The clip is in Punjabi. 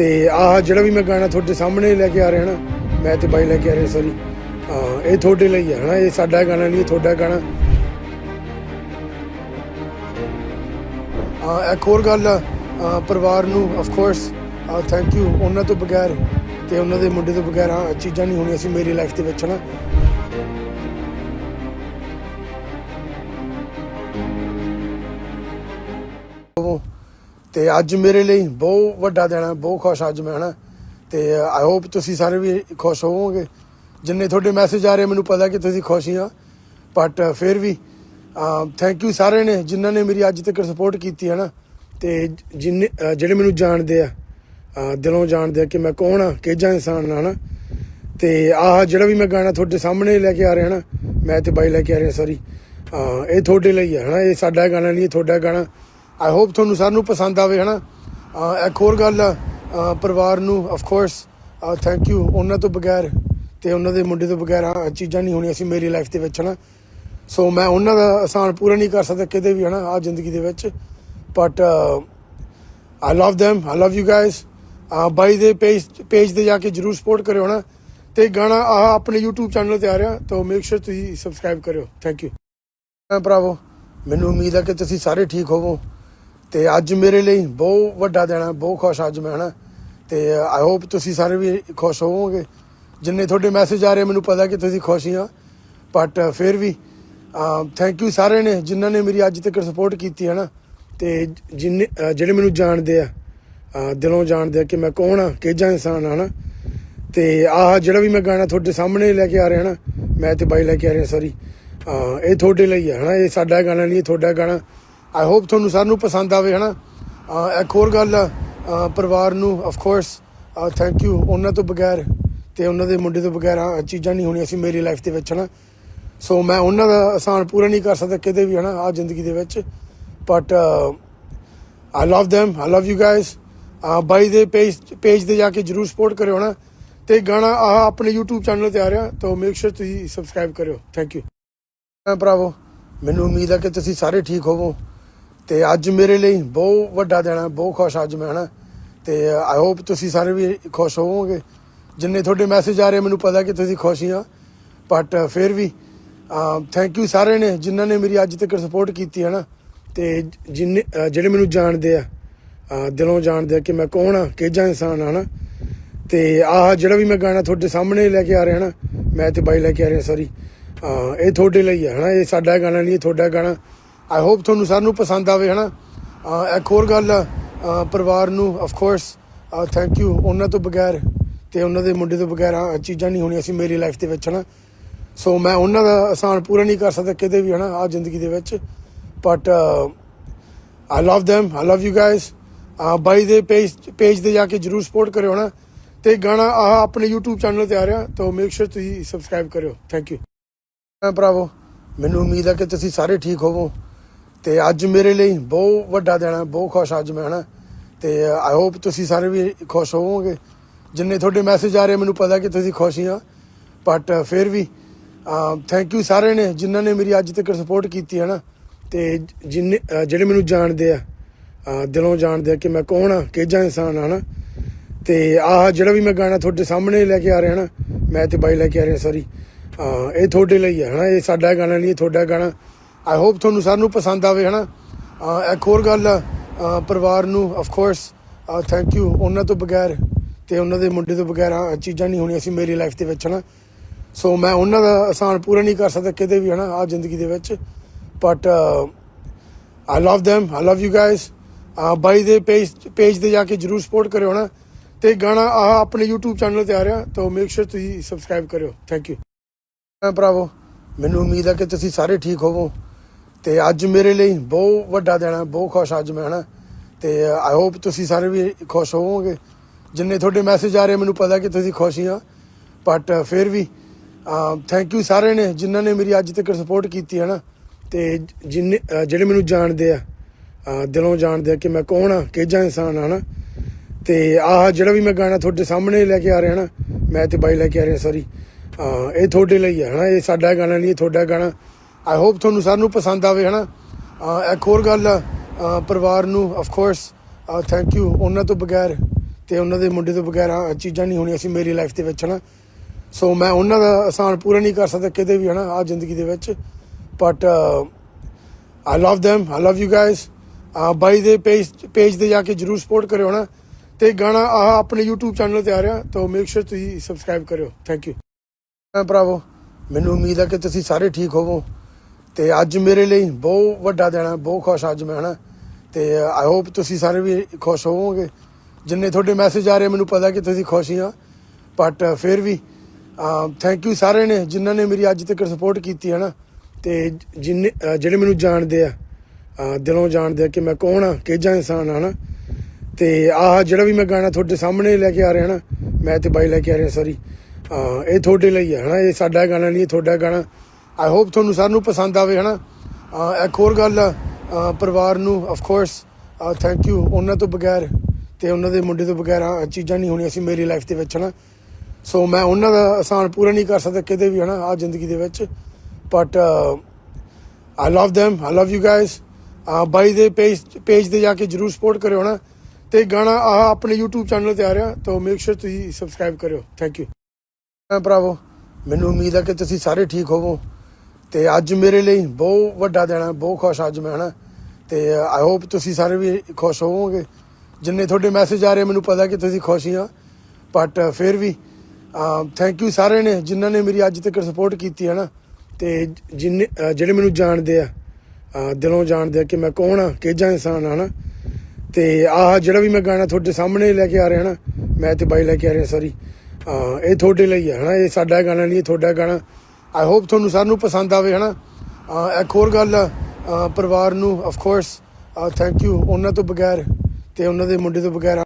ਤੇ ਆਹ ਜਿਹੜਾ ਵੀ ਮੈਂ ਗਾਣਾ ਤੁਹਾਡੇ ਸਾਹਮਣੇ ਲੈ ਕੇ ਆ ਰਿਹਾ ਨਾ, ਮੈਂ ਤੇ ਬਾਈ ਲੈ ਕੇ ਆ ਰਿਹਾ ਸੌਰੀ ਇਹ ਤੁਹਾਡੇ ਲਈ ਹੈ ਹਨਾ? ਇਹ ਸਾਡਾ ਗਾਣਾ ਨਹੀਂ ਤੁਹਾਡਾ ਗਾਣਾ। ਆ ਇੱਕ ਹੋਰ ਗੱਲ ਪਰਿਵਾਰ ਨੂੰ ਆਫ ਕੋਰਸ ਥੈਂਕ ਯੂ ਉਹਨਾਂ ਤੋਂ ਬਗੈਰ ਤੇ ਉਹਨਾਂ ਦੇ ਮੁੰਡੇ ਤੋਂ ਬਗੈਰ ਆਹ ਚੀਜ਼ਾਂ ਨਹੀਂ ਹੋਣੀਆਂ ਸੀ ਮੇਰੀ ਲਾਈਫ ਦੇ ਵਿੱਚ, ਹਨਾ? ਉਹ ਤੇ ਅੱਜ ਮੇਰੇ ਲਈ ਬਹੁਤ ਵੱਡਾ ਦਿਨ ਹੈ, ਬਹੁਤ ਖੁਸ਼ ਅੱਜ ਮੈਂ, ਹਨਾ? ਤੇ ਆਈ ਹੋਪ ਤੁਸੀਂ ਸਾਰੇ ਵੀ ਖੁਸ਼ ਹੋਵੋਗੇ। ਜਿੰਨੇ ਤੁਹਾਡੇ ਮੈਸੇਜ ਆ ਰਹੇ, ਮੈਨੂੰ ਪਤਾ ਕਿ ਤੁਸੀਂ ਖੁਸ਼ ਹੀ ਆ ਬਟ ਫਿਰ ਵੀ ਥੈਂਕ ਯੂ ਸਾਰਿਆਂ ਨੇ ਜਿਨ੍ਹਾਂ ਨੇ ਮੇਰੀ ਅੱਜ ਤੱਕ ਸਪੋਰਟ ਕੀਤੀ ਹੈ ਨਾ ਤੇ ਜਿੰਨੇ ਜਿਹੜੇ ਮੈਨੂੰ ਜਾਣਦੇ ਆ ਦਿਲੋਂ ਜਾਣਦੇ ਆ ਕਿ ਮੈਂ ਕੌਣ ਆ ਕਿਹਜਾ ਇਨਸਾਨ ਆ ਨਾ ਤੇ ਆਹ ਜਿਹੜਾ ਵੀ ਮੈਂ ਗਾਣਾ ਤੁਹਾਡੇ ਸਾਹਮਣੇ ਲੈ ਕੇ ਆ ਰਿਹਾ ਨਾ ਮੈਂ ਤੇ ਬਾਈ ਲੈ ਕੇ ਆ ਰਿਹਾ ਸੌਰੀ ਇਹ ਤੁਹਾਡੇ ਲਈ ਹੈ ਨਾ ਇਹ ਸਾਡਾ ਗਾਣਾ ਨਹੀਂ, ਇਹ ਤੁਹਾਡਾ ਗਾਣਾ। ਆਈ ਹੋਪ ਤੁਹਾਨੂੰ ਸਾਰਿਆਂ ਨੂੰ ਪਸੰਦ ਆਵੇ, ਹਨਾ? ਅਹ, ਇੱਕ ਹੋਰ ਗੱਲ ਪਰਿਵਾਰ ਨੂੰ ਆਫ ਕੋਰਸ ਥੈਂਕ ਯੂ ਉਹਨਾਂ ਤੋਂ ਬਗੈਰ ਤੇ ਉਹਨਾਂ ਦੇ ਮੁੰਡੇ ਤੋਂ ਬਗੈਰ ਆਹ ਚੀਜ਼ਾਂ ਨਹੀਂ ਹੋਣੀਆਂ ਸੀ ਮੇਰੀ ਲਾਈਫ ਦੇ ਵਿੱਚ, ਹਨਾ? ਸੋ ਮੈਂ ਉਹਨਾਂ ਦਾ ਆਸਾਨ ਪੂਰਾ ਨਹੀਂ ਕਰ ਸਕਦਾ ਕਿਤੇ ਵੀ, ਹਨਾ ਆ ਜ਼ਿੰਦਗੀ ਦੇ ਵਿੱਚ। But I love them I love you guys bye ਦੇ ਪੇਜ ਪੇਜ ਤੇ ਜਾ ਕੇ ਜਰੂਰ ਸਪੋਰਟ ਕਰਿਓ, ਹਨਾ? ਤੇ ਗਾਣਾ ਆਹ ਆਪਣੇ YouTube ਚੈਨਲ ਤੇ ਆ ਰਿਹਾ, ਤਾਂ ਮੇਕ ਸ਼ੋਰ ਤੁਸੀਂ ਸਬਸਕ੍ਰਾਈਬ ਕਰਿਓ ਥੈਂਕ ਯੂ ਭਰਾਵੋ, ਮੈਨੂੰ ਉਮੀਦ ਹੈ ਕਿ ਤੁਸੀਂ ਸਾਰੇ ਠੀਕ ਹੋਵੋ। ਤੇ ਅੱਜ ਮੇਰੇ ਲਈ ਬਹੁਤ ਵੱਡਾ ਦਿਨ ਹੈ, ਬਹੁਤ ਖੁਸ਼ ਅੱਜ ਮੈਂ, ਹਨਾ। ਤੇ ਆਈ ਹੋਪ ਤੁਸੀਂ ਸਾਰੇ ਵੀ ਖੁਸ਼ ਹੋਵੋਗੇ। ਜਿੰਨੇ ਤੁਹਾਡੇ ਮੈਸੇਜ ਆ ਰਹੇ ਮੈਨੂੰ ਪਤਾ ਕਿ ਤੁਸੀਂ ਖੁਸ਼ ਹੀ ਆ ਬਟ ਫਿਰ ਵੀ ਥੈਂਕ ਯੂ ਸਾਰੇ ਨੇ ਜਿਨ੍ਹਾਂ ਨੇ ਮੇਰੀ ਅੱਜ ਤੱਕ ਸਪੋਰਟ ਕੀਤੀ ਹੈ ਨਾ ਤੇ ਜਿੰਨੇ ਜਿਹੜੇ ਮੈਨੂੰ ਜਾਣਦੇ ਆ ਦਿਲੋਂ ਜਾਣਦੇ ਆ ਕਿ ਮੈਂ ਕੌਣ ਆ ਕਿਹਜਾ ਇਨਸਾਨ ਆ ਨਾ ਤੇ ਆਹ ਜਿਹੜਾ ਵੀ ਮੈਂ ਗਾਣਾ ਤੁਹਾਡੇ ਸਾਹਮਣੇ ਲੈ ਕੇ ਆ ਰਿਹਾ ਨਾ ਮੈਂ ਤੇ ਬਾਈ ਲੈ ਕੇ ਆ ਰਿਹਾ ਸੌਰੀ ਇਹ ਤੁਹਾਡੇ ਲਈ ਹੈ ਹਨਾ। ਇਹ ਸਾਡਾ ਗਾਣਾ ਨਹੀਂ, ਇਹ ਤੁਹਾਡਾ ਗਾਣਾ। ਆਈ ਹੋਪ ਤੁਹਾਨੂੰ ਸਾਰਿਆਂ ਨੂੰ ਪਸੰਦ ਆਵੇ, ਹਨਾ? ਅਹ ਇੱਕ ਹੋਰ ਗੱਲ ਪਰਿਵਾਰ ਨੂੰ ਆਫ ਕੋਰਸ ਥੈਂਕ ਯੂ ਉਹਨਾਂ ਤੋਂ ਬਗੈਰ ਤੇ ਉਹਨਾਂ ਦੇ ਮੁੰਡੇ ਤੋਂ ਬਗੈਰ ਚੀਜ਼ਾਂ ਨਹੀਂ ਹੋਣੀਆਂ ਸੀ ਮੇਰੀ ਲਾਈਫ ਦੇ ਵਿੱਚ, ਹਨਾ? ਸੋ ਮੈਂ ਉਹਨਾਂ ਦਾ ਆਸਾਨ ਪੂਰਾ ਨਹੀਂ ਕਰ ਸਕਦਾ ਕਿਤੇ ਵੀ, ਹਨਾ ਆ ਜ਼ਿੰਦਗੀ ਦੇ ਵਿੱਚ। But I love them I love you guys bye ਦੇ ਪੇਜ ਪੇਜ ਤੇ ਜਾ ਕੇ ਜਰੂਰ ਸਪੋਰਟ ਕਰਿਓ, ਹਨਾ? ਤੇ ਗਾਣਾ ਆਹ ਆਪਣੇ YouTube ਚੈਨਲ ਤੇ ਆ ਰਿਹਾ, ਤਾਂ ਮੇਕ ਸ਼ੋਰ ਤੁਸੀਂ ਸਬਸਕ੍ਰਾਈਬ ਕਰਿਓ। ਥੈਂਕ ਯੂ ਭਰਾਵੋ, ਮੈਨੂੰ ਉਮੀਦ ਹੈ ਕਿ ਤੁਸੀਂ ਸਾਰੇ ਠੀਕ ਹੋਵੋ। ਤੇ ਅੱਜ ਮੇਰੇ ਲਈ ਬਹੁਤ ਵੱਡਾ ਦਿਨ ਹੈ, ਬਹੁਤ ਖੁਸ਼ ਅੱਜ ਮੈਂ, ਹਨਾ। ਤੇ ਆਈ ਹੋਪ ਤੁਸੀਂ ਸਾਰੇ ਵੀ ਖੁਸ਼ ਹੋਵੋਗੇ। ਜਿੰਨੇ ਤੁਹਾਡੇ ਮੈਸੇਜ ਆ ਰਹੇ ਮੈਨੂੰ ਪਤਾ ਕਿ ਤੁਸੀਂ ਖੁਸ਼ ਹੀ ਆ। ਬਟ ਫਿਰ ਵੀ ਥੈਂਕ ਯੂ ਸਾਰੇ ਨੇ ਜਿਨ੍ਹਾਂ ਨੇ ਮੇਰੀ ਅੱਜ ਤੱਕ ਸਪੋਰਟ ਕੀਤੀ ਹੈ ਨਾ ਤੇ ਜਿੰਨੇ ਜਿਹੜੇ ਮੈਨੂੰ ਜਾਣਦੇ ਆ ਦਿਲੋਂ ਜਾਣਦੇ ਆ ਕਿ ਮੈਂ ਕੌਣ ਆ ਕਿਹਜਾ ਇਨਸਾਨ ਆ ਨਾ ਤੇ ਆਹ ਜਿਹੜਾ ਵੀ ਮੈਂ ਗਾਣਾ ਤੁਹਾਡੇ ਸਾਹਮਣੇ ਲੈ ਕੇ ਆ ਰਿਹਾ ਨਾ ਮੈਂ ਤੇ ਬਾਈ ਲੈ ਕੇ ਆ ਰਿਹਾ ਸੌਰੀ ਇਹ ਤੁਹਾਡੇ ਲਈ ਹੈ ਹਨਾ। ਇਹ ਸਾਡਾ ਗਾਣਾ ਨਹੀਂ, ਇਹ ਤੁਹਾਡਾ ਗਾਣਾ। ਆਈ ਹੋਪ ਤੁਹਾਨੂੰ ਸਾਰਿਆਂ ਨੂੰ ਪਸੰਦ ਆਵੇ, ਹਨਾ? ਅਹ, ਇੱਕ ਹੋਰ ਗੱਲ ਪਰਿਵਾਰ ਨੂੰ ਆਫ ਕੋਰਸ ਥੈਂਕ ਯੂ ਉਹਨਾਂ ਤੋਂ ਬਗੈਰ ਤੇ ਉਹਨਾਂ ਦੇ ਮੁੰਡੇ ਤੋਂ ਬਗੈਰ ਚੀਜ਼ਾਂ ਨਹੀਂ ਹੋਣੀਆਂ ਸੀ ਮੇਰੀ ਲਾਈਫ ਦੇ ਵਿੱਚ, ਹਨਾ? ਸੋ ਮੈਂ ਉਹਨਾਂ ਦਾ ਆਸਾਨ ਪੂਰਾ ਨਹੀਂ ਕਰ ਸਕਦਾ ਕਿਤੇ ਵੀ, ਹਨਾ ਆ ਜ਼ਿੰਦਗੀ ਦੇ ਵਿੱਚ। But I love them I love you guys bye ਦੇ ਪੇਜ ਪੇਜ ਤੇ ਜਾ ਕੇ ਜਰੂਰ ਸਪੋਰਟ ਕਰਿਓ, ਹਨਾ? ਤੇ ਗਾਣਾ ਆਹ ਆਪਣੇ YouTube ਚੈਨਲ ਤੇ ਆ ਰਿਹਾ, ਤਾਂ ਮੇਕ ਸ਼ੋਰ ਤੁਸੀਂ ਸਬਸਕ੍ਰਾਈਬ ਕਰਿਓ ਥੈਂਕ ਯੂ ਭਰਾਵੋ, ਮੈਨੂੰ ਉਮੀਦ ਹੈ ਕਿ ਤੁਸੀਂ ਸਾਰੇ ਠੀਕ ਹੋਵੋ। ਤੇ ਅੱਜ ਮੇਰੇ ਲਈ ਬਹੁਤ ਵੱਡਾ ਦਿਨ ਹੈ, ਬਹੁਤ ਖੁਸ਼ ਅੱਜ ਮੈਂ, ਹਨਾ? ਤੇ ਆਈ ਹੋਪ ਤੁਸੀਂ ਸਾਰੇ ਵੀ ਖੁਸ਼ ਹੋਵੋਗੇ। ਜਿੰਨੇ ਤੁਹਾਡੇ ਮੈਸੇਜ ਆ ਰਹੇ ਮੈਨੂੰ ਪਤਾ ਕਿ ਤੁਸੀਂ ਖੁਸ਼ ਹੀ ਆ। ਬਟ ਫਿਰ ਵੀ ਥੈਂਕ ਯੂ ਸਾਰੇ ਨੇ ਜਿਨ੍ਹਾਂ ਨੇ ਮੇਰੀ ਅੱਜ ਤੱਕ ਸਪੋਰਟ ਕੀਤੀ ਹੈ ਨਾ ਤੇ ਜਿੰਨੇ ਜਿਹੜੇ ਮੈਨੂੰ ਜਾਣਦੇ ਆ ਦਿਲੋਂ ਜਾਣਦੇ ਆ ਕਿ ਮੈਂ ਕੌਣ ਆ ਕਿਹਜਾ ਇਨਸਾਨ ਆ ਨਾ ਤੇ ਆਹ ਜਿਹੜਾ ਵੀ ਮੈਂ ਗਾਣਾ ਤੁਹਾਡੇ ਸਾਹਮਣੇ ਲੈ ਕੇ ਆ ਰਿਹਾ ਨਾ ਮੈਂ ਤੇ ਬਾਈ ਲੈ ਕੇ ਆ ਰਿਹਾ ਸੌਰੀ ਇਹ ਤੁਹਾਡੇ ਲਈ ਹੈ ਨਾ ਇਹ ਸਾਡਾ ਗਾਣਾ ਨਹੀਂ, ਇਹ ਤੁਹਾਡਾ ਗਾਣਾ। ਆਈ ਹੋਪ ਤੁਹਾਨੂੰ ਸਾਰਿਆਂ ਨੂੰ ਪਸੰਦ ਆਵੇ, ਹਨਾ? ਅਹ, ਇੱਕ ਹੋਰ ਗੱਲ ਪਰਿਵਾਰ ਨੂੰ ਆਫ ਕੋਰਸ ਥੈਂਕ ਯੂ ਉਹਨਾਂ ਤੋਂ ਬਗੈਰ ਤੇ ਉਹਨਾਂ ਦੇ ਮੁੰਡੇ ਤੋਂ ਬਗੈਰ ਆਹ ਚੀਜ਼ਾਂ ਨਹੀਂ ਹੋਣੀਆਂ ਸੀ ਮੇਰੀ ਲਾਈਫ ਦੇ ਵਿੱਚ, ਹਨਾ? ਸੋ ਮੈਂ ਉਹਨਾਂ ਦਾ ਆਸਾਨ ਪੂਰਾ ਨਹੀਂ ਕਰ ਸਕਦਾ ਕਿਤੇ ਵੀ, ਹਨਾ ਆ ਜ਼ਿੰਦਗੀ ਦੇ ਵਿੱਚ। But I love them I love you guys bye ਦੇ ਪੇਜ ਪੇਜ ਤੇ ਜਾ ਕੇ ਜਰੂਰ ਸਪੋਰਟ ਕਰਿਓ, ਹਨਾ? ਤੇ ਗਾਣਾ ਆਹ ਆਪਣੇ YouTube ਚੈਨਲ ਤੇ ਆ ਰਿਹਾ, ਤਾਂ ਮੇਕ ਸ਼ੋਰ ਤੁਸੀਂ ਸਬਸਕ੍ਰਾਈਬ ਕਰਿਓ ਥੈਂਕ ਯੂ ਭਰਾਵੋ, ਮੈਨੂੰ ਉਮੀਦ ਹੈ ਕਿ ਤੁਸੀਂ ਸਾਰੇ ਠੀਕ ਹੋਵੋ। ਤੇ ਅੱਜ ਮੇਰੇ ਲਈ ਬਹੁਤ ਵੱਡਾ ਦਿਨ ਹੈ, ਬਹੁਤ ਖੁਸ਼ ਅੱਜ ਮੈਂ, ਹਨਾ? ਤੇ ਆਈ ਹੋਪ ਤੁਸੀਂ ਸਾਰੇ ਵੀ ਖੁਸ਼ ਹੋਵੋਗੇ। ਜਿੰਨੇ ਤੁਹਾਡੇ ਮੈਸੇਜ ਆ ਰਹੇ, ਮੈਨੂੰ ਪਤਾ ਕਿ ਤੁਸੀਂ ਖੁਸ਼ ਹੀ ਆ ਬਟ ਫਿਰ ਵੀ ਥੈਂਕ ਯੂ ਸਾਰੇ ਨੇ ਜਿਨ੍ਹਾਂ ਨੇ ਮੇਰੀ ਅੱਜ ਤੱਕ ਸਪੋਰਟ ਕੀਤੀ ਹੈ ਨਾ ਤੇ ਜਿੰਨੇ ਜਿਹੜੇ ਮੈਨੂੰ ਜਾਣਦੇ ਆ ਦਿਲੋਂ ਜਾਣਦੇ ਆ ਕਿ ਮੈਂ ਕੌਣ ਆ ਕਿਹਜਾ ਇਨਸਾਨ ਆ ਨਾ ਤੇ ਆਹ ਜਿਹੜਾ ਵੀ ਮੈਂ ਗਾਣਾ ਤੁਹਾਡੇ ਸਾਹਮਣੇ ਲੈ ਕੇ ਆ ਰਿਹਾ ਨਾ ਮੈਂ ਤੇ ਬਾਈ ਲੈ ਕੇ ਆ ਰਿਹਾ ਸੌਰੀ ਇਹ ਤੁਹਾਡੇ ਲਈ ਹੈ ਨਾ ਇਹ ਸਾਡਾ ਗਾਣਾ ਨਹੀਂ, ਇਹ ਤੁਹਾਡਾ ਗਾਣਾ। ਆਈ ਹੋਪ ਤੁਹਾਨੂੰ ਸਾਰਿਆਂ ਨੂੰ ਪਸੰਦ ਆਵੇ ਹਨਾ? ਇੱਕ ਹੋਰ ਗੱਲ ਆ, ਪਰਿਵਾਰ ਨੂੰ ਆਫ ਕੋਰਸ ਥੈਂਕ ਯੂ ਉਹਨਾਂ ਤੋਂ ਬਗੈਰ ਤੇ ਉਹਨਾਂ ਦੇ ਮੁੰਡੇ ਤੋਂ ਬਗੈਰ ਆਹ ਚੀਜ਼ਾਂ ਨਹੀਂ ਹੋਣੀਆਂ ਸੀ ਮੇਰੀ ਲਾਈਫ ਦੇ ਵਿੱਚ ਹਨਾ? ਸੋ ਮੈਂ ਉਹਨਾਂ ਦਾ ਆਸਾਨ ਪੂਰਾ ਨਹੀਂ ਕਰ ਸਕਦਾ ਕਿਤੇ ਵੀ ਹਨਾ ਆ ਜ਼ਿੰਦਗੀ ਦੇ ਵਿੱਚ। But I love them I love you guys bye ਦੇ ਪੇਜ ਪੇਜ ਤੇ ਜਾ ਕੇ ਜਰੂਰ ਸਪੋਰਟ ਕਰਿਓ ਹਨਾ? ਤੇ ਗਾਣਾ ਆਹ ਆਪਣੇ YouTube ਚੈਨਲ ਤੇ ਆ ਰਿਹਾ ਤਾਂ ਮੇਕ ਸ਼ੋਰ ਤੁਸੀਂ ਸਬਸਕ੍ਰਾਈਬ ਕਰਿਓ. ਥੈਂਕ ਯੂ ਮੈਂ ਭਰਾਵੋ ਮੈਨੂੰ ਉਮੀਦ ਹੈ ਕਿ ਤੁਸੀਂ ਸਾਰੇ ਠੀਕ ਹੋਵੋ। ਤੇ ਅੱਜ ਮੇਰੇ ਲਈ ਬਹੁਤ ਵੱਡਾ ਦਿਨ ਹੈ, ਬਹੁਤ ਖੁਸ਼ ਅੱਜ ਮੈਂ, ਹਨਾ? ਤੇ ਆਈ ਹੋਪ ਤੁਸੀਂ ਸਾਰੇ ਵੀ ਖੁਸ਼ ਹੋਵੋਗੇ। ਜਿੰਨੇ ਤੁਹਾਡੇ ਮੈਸੇਜ ਆ ਰਹੇ ਮੈਨੂੰ ਪਤਾ ਕਿ ਤੁਸੀਂ ਖੁਸ਼ ਹੀ ਆ। ਬਟ ਫਿਰ ਵੀ ਥੈਂਕ ਯੂ ਸਾਰੇ ਨੇ ਜਿਨ੍ਹਾਂ ਨੇ ਮੇਰੀ ਅੱਜ ਤੱਕ ਸਪੋਰਟ ਕੀਤੀ ਹੈ ਨਾ ਤੇ ਜਿੰਨੇ ਜਿਹੜੇ ਮੈਨੂੰ ਜਾਣਦੇ ਆ ਦਿਲੋਂ ਜਾਣਦੇ ਆ ਕਿ ਮੈਂ ਕੌਣ ਆ ਕਿਹਜਾ ਇਨਸਾਨ ਆ ਨਾ ਤੇ ਆਹ ਜਿਹੜਾ ਵੀ ਮੈਂ ਗਾਣਾ ਤੁਹਾਡੇ ਸਾਹਮਣੇ ਲੈ ਕੇ ਆ ਰਿਹਾ ਨਾ ਮੈਂ ਤੇ ਬਾਈ ਲੈ ਕੇ ਆ ਰਿਹਾ ਸੌਰੀ ਇਹ ਤੁਹਾਡੇ ਲਈ ਹੈ ਨਾ ਇਹ ਸਾਡਾ ਗਾਣਾ ਨਹੀਂ, ਇਹ ਤੁਹਾਡਾ ਗਾਣਾ। ਆਈ ਹੋਪ ਤੁਹਾਨੂੰ ਸਾਰਿਆਂ ਨੂੰ ਪਸੰਦ ਆਵੇ, ਹਨਾ? ਅਹ, ਇੱਕ ਹੋਰ ਗੱਲ ਪਰਿਵਾਰ ਨੂੰ ਆਫ ਕੋਰਸ ਥੈਂਕ ਯੂ ਉਹਨਾਂ ਤੋਂ ਬਗੈਰ ਤੇ ਉਹਨਾਂ ਦੇ ਮੁੰਡੇ ਤੋਂ ਬਗੈਰ ਚੀਜ਼ਾਂ ਨਹੀਂ ਹੋਣੀਆਂ ਸੀ ਮੇਰੀ ਲਾਈਫ ਦੇ ਵਿੱਚ, ਹਨਾ? ਸੋ ਮੈਂ ਉਹਨਾਂ ਦਾ ਆਸਾਨ ਪੂਰਾ ਨਹੀਂ ਕਰ ਸਕਦਾ ਕਿਤੇ ਵੀ, ਹਨਾ ਆ ਜ਼ਿੰਦਗੀ ਦੇ ਵਿੱਚ। But I love them I love you guys bye ਦੇ ਪੇਜ ਪੇਜ ਤੇ ਜਾ ਕੇ ਜਰੂਰ ਸਪੋਰਟ ਕਰਿਓ, ਹਨਾ? ਤੇ ਗਾਣਾ ਆਹ ਆਪਣੇ YouTube ਚੈਨਲ ਤੇ ਆ ਰਿਹਾ, ਤਾਂ ਮੇਕ ਸ਼ੋਰ ਤੁਸੀਂ ਸਬਸਕ੍ਰਾਈਬ ਕਰਿਓ ਥੈਂਕ ਯੂ ਭਰਾਵੋ, ਮੈਨੂੰ ਉਮੀਦ ਹੈ ਕਿ ਤੁਸੀਂ ਸਾਰੇ ਠੀਕ ਹੋਵੋ। ਤੇ ਅੱਜ ਮੇਰੇ ਲਈ ਬਹੁਤ ਵੱਡਾ ਦਿਨ ਹੈ, ਬਹੁਤ ਖੁਸ਼ ਅੱਜ ਮੈਂ, ਹਨਾ। ਤੇ ਆਈ ਹੋਪ ਤੁਸੀਂ ਸਾਰੇ ਵੀ ਖੁਸ਼ ਹੋਵੋਗੇ। ਜਿੰਨੇ ਤੁਹਾਡੇ ਮੈਸੇਜ ਆ ਰਹੇ ਮੈਨੂੰ ਪਤਾ ਕਿ ਤੁਸੀਂ ਖੁਸ਼ ਹੀ ਆ ਬਟ ਫਿਰ ਵੀ ਥੈਂਕ ਯੂ ਸਾਰੇ ਨੇ ਜਿਨ੍ਹਾਂ ਨੇ ਮੇਰੀ ਅੱਜ ਤੱਕ ਸਪੋਰਟ ਕੀਤੀ ਹੈ ਨਾ ਤੇ ਜਿੰਨੇ ਜਿਹੜੇ ਮੈਨੂੰ ਜਾਣਦੇ ਆ ਦਿਲੋਂ ਜਾਣਦੇ ਆ ਕਿ ਮੈਂ ਕੌਣ ਆ ਕਿਹਜਾ ਇਨਸਾਨ ਆ ਨਾ ਤੇ ਆਹ ਜਿਹੜਾ ਵੀ ਮੈਂ ਗਾਣਾ ਤੁਹਾਡੇ ਸਾਹਮਣੇ ਲੈ ਕੇ ਆ ਰਿਹਾ ਨਾ ਮੈਂ ਤੇ ਬਾਈ ਲੈ ਕੇ ਆ ਰਿਹਾ ਸੌਰੀ ਇਹ ਤੁਹਾਡੇ ਲਈ ਹੈ ਹਨਾ। ਇਹ ਸਾਡਾ ਗਾਣਾ ਨਹੀਂ, ਇਹ ਤੁਹਾਡਾ ਗਾਣਾ। ਆਈ ਹੋਪ ਤੁਹਾਨੂੰ ਸਾਰਿਆਂ ਨੂੰ ਪਸੰਦ ਆਵੇ, ਹਨਾ? ਅਹ ਇੱਕ ਹੋਰ ਗੱਲ ਪਰਿਵਾਰ ਨੂੰ ਆਫ ਕੋਰਸ ਥੈਂਕ ਯੂ ਉਹਨਾਂ ਤੋਂ ਬਗੈਰ ਤੇ ਉਹਨਾਂ ਦੇ ਮੁੰਡੇ ਤੋਂ ਬਗੈਰ